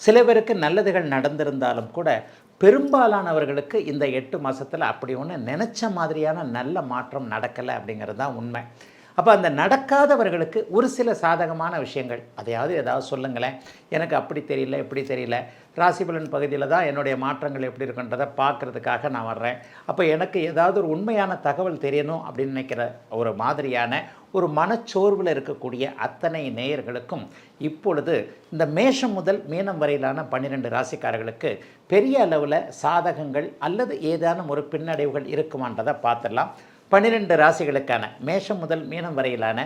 சில பேருக்கு நல்லதுகள் நடந்திருந்தாலும் கூட பெரும்பாலானவர்களுக்கு இந்த எட்டு மாதத்தில் அப்படி ஒன்று நினச்ச மாதிரியான நல்ல மாற்றம் நடக்கலை அப்படிங்கிறது தான் உண்மை. அப்போ அந்த நடக்காதவர்களுக்கு ஒரு சில சாதகமான விஷயங்கள். அதையாவது ஏதாவது சொல்லுங்களேன். எனக்கு அப்படி தெரியல இப்படி தெரியல. ராசிபலன் பகுதியில் தான் என்னுடைய மாற்றங்கள் எப்படி இருக்குன்றதை பார்க்குறதுக்காக நான் வர்றேன். அப்போ எனக்கு ஏதாவது ஒரு உண்மையான தகவல் தெரியணும் அப்படின்னு நினைக்கிற ஒரு மாதிரியான ஒரு மனச்சோர்வில் இருக்கக்கூடிய அத்தனை நேயர்களுக்கும் இப்பொழுது இந்த மேஷம் முதல் மீனம் வரையிலான பன்னிரெண்டு ராசிக்காரர்களுக்கு பெரிய அளவில் சாதகங்கள் அல்லது ஏதேனும் ஒரு பின்னடைவுகள் இருக்குமான்றதை பார்த்துடலாம். பன்னிரெண்டு ராசிகளுக்கான மேஷம் முதல் மீனம் வரையிலான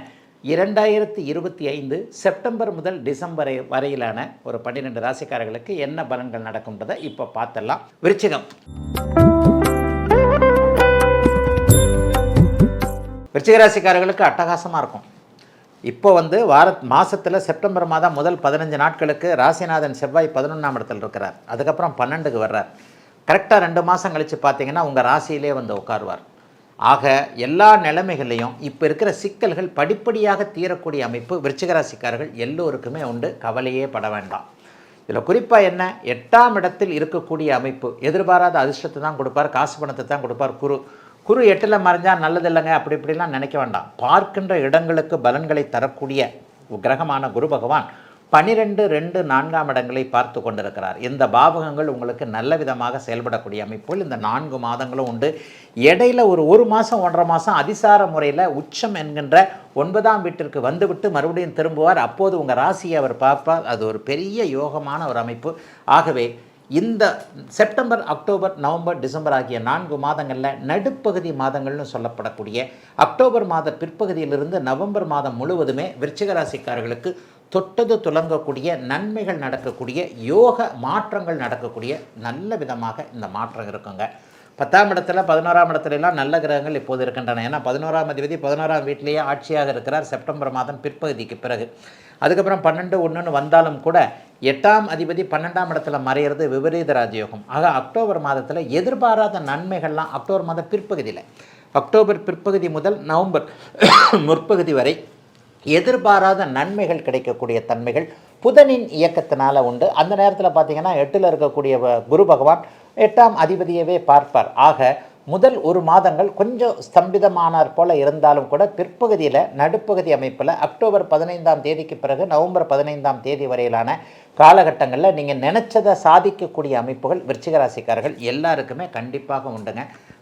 இரண்டாயிரத்தி இருபத்தி ஐந்து செப்டம்பர் முதல் டிசம்பர் வரையிலான ஒரு பன்னிரெண்டு ராசிக்காரர்களுக்கு என்ன பலன்கள் நடக்கும்ன்றதை இப்போ பார்த்தலாம் விருச்சிகம். விருச்சிகராசிக்காரர்களுக்கு அட்டகாசமாக இருக்கும். இப்போ வந்து வார மாதத்தில் செப்டம்பர் மாதம் முதல் பதினஞ்சு நாட்களுக்கு ராசிநாதன் செவ்வாய் பதினொன்றாம் இடத்துல இருக்கிறார். அதுக்கப்புறம் பன்னெண்டுக்கு வர்றார். கரெக்டாக ரெண்டு மாதம் கழித்து பார்த்தீங்கன்னா உங்கள் ராசியிலே வந்து உட்காருவார். ஆக எல்லா நிலைமைகள்லையும் இப்போ இருக்கிற சிக்கல்கள் படிப்படியாக தீரக்கூடிய அமைப்பு விருச்சிகராசிக்காரர்கள் எல்லோருக்குமே உண்டு. கவலையே பட வேண்டாம். இதில் குறிப்பாக என்ன? எட்டாம் இடத்தில் இருக்கக்கூடிய அமைப்பு எதிர்பாராத அதிர்ஷ்டத்தை தான் கொடுப்பார் காசு பணத்தை தான் கொடுப்பார் குரு. குரு எட்டில் மறைஞ்சால் நல்லது இல்லைங்க அப்படி இப்படிலாம் நினைக்க வேண்டாம். பார்க்கின்ற இடங்களுக்கு பலன்களை தரக்கூடிய கிரகமான குரு பகவான். பனிரெண்டு ரெண்டு நான்காம் இடங்களை பார்த்து கொண்டிருக்கிறார். இந்த பாவகங்கள் உங்களுக்கு நல்ல விதமாக செயல்படக்கூடிய அமைப்புகள். இந்த நான்கு மாதங்களும் உண்டு. இடையில ஒரு ஒரு மாதம் ஒன்றரை மாதம் அதிசார முறையில் உச்சம் என்கின்ற ஒன்பதாம் வீட்டிற்கு வந்துவிட்டு மறுபடியும் திரும்புவார். அப்போது உங்கள் ராசியை அவர் பார்ப்பார். அது ஒரு பெரிய யோகமான ஒரு அமைப்பு. ஆகவே இந்த செப்டம்பர் அக்டோபர் நவம்பர் டிசம்பர் ஆகிய நான்கு மாதங்களில் நடுப்பகுதி மாதங்கள்னு சொல்லப்படக்கூடிய அக்டோபர் மாத பிற்பகுதியிலிருந்து நவம்பர் மாதம் முழுவதுமே விருச்சிக ராசிக்காரர்களுக்கு தொட்டது துலங்கக்கூடிய நன்மைகள் நடக்கக்கூடிய யோக மாற்றங்கள் நடக்கக்கூடிய நல்ல விதமாக இந்த மாற்றம் இருக்குங்க. பத்தாம் இடத்துல பதினோராம் இடத்துல எல்லாம் நல்ல கிரகங்கள் இப்போது இருக்கின்றன. ஏன்னா பதினோராம் அதிபதி பதினோராம் வீட்டிலேயே ஆட்சியாக இருக்கிறார். செப்டம்பர் மாதம் பிற்பகுதிக்கு பிறகு. அதுக்கப்புறம் பன்னெண்டு ஒன்றுன்னு வந்தாலும் கூட எட்டாம் அதிபதி பன்னெண்டாம் இடத்துல மறையிறது விபரீத ராஜயோகம். ஆக அக்டோபர் மாதத்தில் எதிர்பாராத நன்மைகள்லாம் அக்டோபர் மாதம் பிற்பகுதியில். அக்டோபர் பிற்பகுதி முதல் நவம்பர் முற்பகுதி வரை எதிர்பாராத நன்மைகள் கிடைக்கக்கூடிய தன்மைகள் புதனின் இயக்கத்தினால உண்டு. அந்த நேரத்தில் பார்த்தீங்கன்னா எட்டில் இருக்கக்கூடிய வ- குரு பகவான் எட்டாம் அதிபதியவே பார்ப்பார். ஆக முதல் ஒரு மாதங்கள் கொஞ்சம் ஸ்தம்பிதமானார் போல இருந்தாலும் கூட பிற்பகுதியில் நடுப்பகுதி அமைப்பில் அக்டோபர் பதினைந்தாம் தேதிக்கு பிறகு நவம்பர் பதினைந்தாம் தேதி வரையிலான காலகட்டங்களில் நீங்கள் நினச்சதை சாதிக்கக்கூடிய அமைப்புகள் விருச்சிகராசிக்காரர்கள் எல்லாருக்குமே கண்டிப்பாக உண்டுங்க.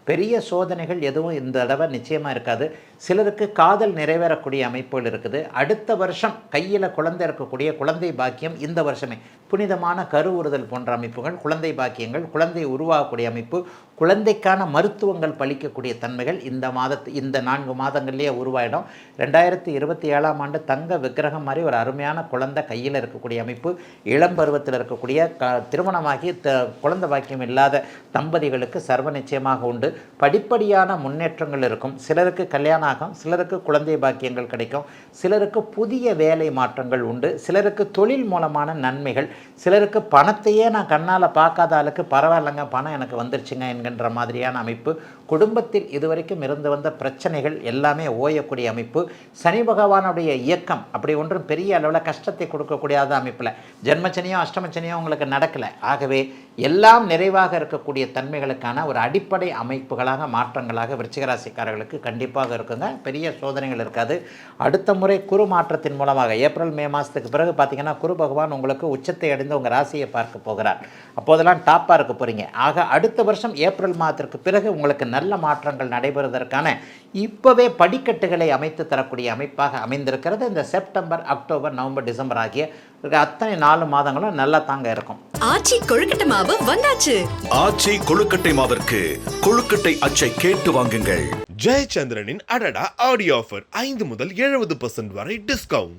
பெரிய சோதனைகள் எதுவும் இந்த தடவை நிச்சயமாக இருக்காது. சிலருக்கு காதல் நிறைவேறக்கூடிய அமைப்புகள் இருக்குது. அடுத்த வருஷம் கையில் குழந்தை இருக்கக்கூடிய குழந்தை பாக்கியம் இந்த வருஷமே. புனிதமான கருவுறுதல் போன்ற அமைப்புகள் குழந்தை பாக்கியங்கள் குழந்தை உருவாகக்கூடிய அமைப்பு குழந்தைக்கான மருத்துவங்கள் பளிக்கக்கூடிய தன்மைகள் இந்த மாதத்து இந்த நான்கு மாதங்கள்லேயே உருவாயிடும். ரெண்டாயிரத்தி இருபத்தி ஏழாம் ஆண்டு தங்க விக்கிரகம் மாதிரி ஒரு அருமையான குழந்தை கையில் இருக்கக்கூடிய அமைப்பு இளம் பருவத்தில் இருக்கக்கூடிய க திருமணமாகி த குழந்தை பாக்கியம் இல்லாத தம்பதிகளுக்கு சர்வ நிச்சயமாக உண்டு. படிப்படியான முன்னேற்றங்கள் இருக்கும். சிலருக்கு கல்யாணம் ஆகும் சிலருக்கு குழந்தை பாக்கியங்கள் கிடைக்கும். சிலருக்கு புதிய வேலை மாற்றங்கள் உண்டு. சிலருக்கு தொழில் மூலமான நன்மைகள். சிலருக்கு பணத்தையே நான் கண்ணால் பார்க்காத ஆளுக்கு பரவாயில்லைங்க பணம் எனக்கு வந்துருச்சுங்க என்கின்ற மாதிரியான அமைப்பு. குடும்பத்தில் இதுவரைக்கும் இருந்து வந்த பிரச்சனைகள் எல்லாமே ஓயக்கூடிய அமைப்பு. சனி பகவானுடைய இயக்கம் அப்படி ஒன்றும் பெரிய அளவில் கஷ்டத்தை கொடுக்கக்கூடியாத அமைப்பில். ஜென்மச்சனியோ அஷ்டமச்சனியோ உங்களுக்கு நடக்கலை. ஆகவே எல்லாம் நிறைவாக இருக்கக்கூடிய தன்மைகளுக்கான ஒரு அடிப்படை அமைப்புகளாக மாற்றங்களாக விருச்சிகராசிக்காரர்களுக்கு கண்டிப்பாக இருக்குங்க. பெரிய சோதனைகள் இருக்காது. அடுத்த முறை குரு மாற்றத்தின் மூலமாக ஏப்ரல் மே மாதத்துக்கு பிறகு பார்த்திங்கன்னா குரு பகவான் உங்களுக்கு உச்சத்தை அடைந்து உங்கள் ராசியை பார்க்க போகிறார். அப்போதெல்லாம் டாப்பாக இருக்க போகிறீங்க ஆக அடுத்த வருஷம் ஏப்ரல் மாதத்திற்கு பிறகு உங்களுக்கு நல்ல மாற்றங்கள் நடைபெறுவதற்கான இப்போவே படிக்கட்டுகளை அமைத்து தரக்கூடிய அமைப்பாக அமைந்திருக்கிறது. இந்த செப்டம்பர் அக்டோபர் நவம்பர் டிசம்பர் ஆகிய அத்தனை நாலு மாதங்களும் நல்லா தாங்க இருக்கும். ஆச்சி கொழுக்கட்டை மாவு வந்தாச்சு. ஆச்சி கொழுக்கட்டை மாவிற்கு கொழுக்கட்டை அச்சை கேட்டு வாங்குங்கள். ஜெயச்சந்திரனின் அடடா ஆடியோ ஆஃபர் ஐந்து முதல் எழுபது பர்சன்ட் வரை டிஸ்கவுண்ட்